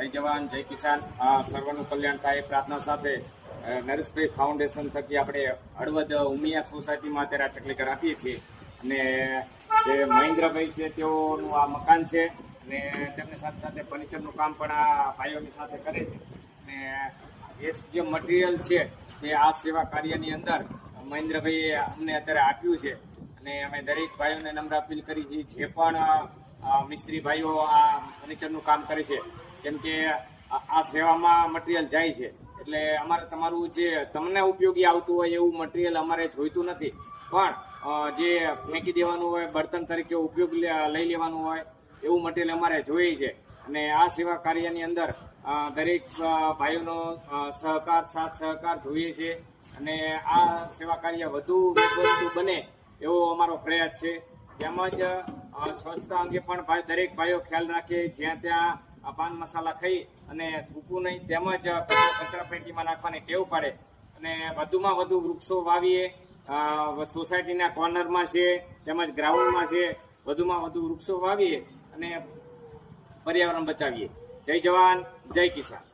જય જવાન, જય કિસાન. આ સર્વનું કલ્યાણ થાય પ્રાર્થના સાથે નરેશભાઈ ફાઉન્ડેશન થકી આપણે હળવદ ઉમિયા સોસાયટીમાં અત્યારે આ ચકલીકર આપીએ છીએ. અને જે મહેન્દ્રભાઈ છે, તેઓનું આ મકાન છે અને તેમની સાથે સાથે ફર્નિચરનું કામ પણ આ ભાઈઓની સાથે કરે છે. અને એ જે મટીરિયલ છે, તે આ સેવા કાર્યની અંદર મહેન્દ્રભાઈએ અમને અત્યારે આપ્યું છે. અને અમે દરેક ભાઈઓને નમ્ર અપીલ કરી છે, જે પણ મિસ્ત્રી ભાઈઓ આ ફર્નિચરનું કામ કરે છે કેમ કે આ સેવામાં મટીરિયલ જાય છે. એટલે અમારે તમારું જે તમને ઉપયોગી આવતું હોય એવું મટીરિયલ અમારે જોઈતું નથી. પણ જે ફેંકી દેવાનું હોય, બર્તન તરીકે ઉપયોગ લઈ લેવાનું હોય, એવું મટીરિયલ અમારે જોઈએ છે. અને આ સેવા કાર્યની અંદર દરેક ભાઈઓનો સહકાર, સાથ સહકાર જોઈએ છે. અને આ સેવા કાર્ય વધુ વધુ બને એવો અમારો પ્રયાસ છે. તેમજ સ્વચ્છતા અંગે પણ દરેક ભાઈઓ ખ્યાલ રાખે. જ્યાં ત્યાં અ, પાન મસાલા ખાઈ અને થૂકવું નહીં તેમજ કચરા પેટીમાં નાખવાની ટેવ પાડે. અને વધુમાં વધુ વૃક્ષો વાવીએ સોસાયટીના કોર્નરમાં છે તેમજ ગ્રાઉન્ડમાં છે વધુમાં વધુ વૃક્ષો વાવીએ અને પર્યાવરણ બચાવીએ. જય જવાન જય કિસાન.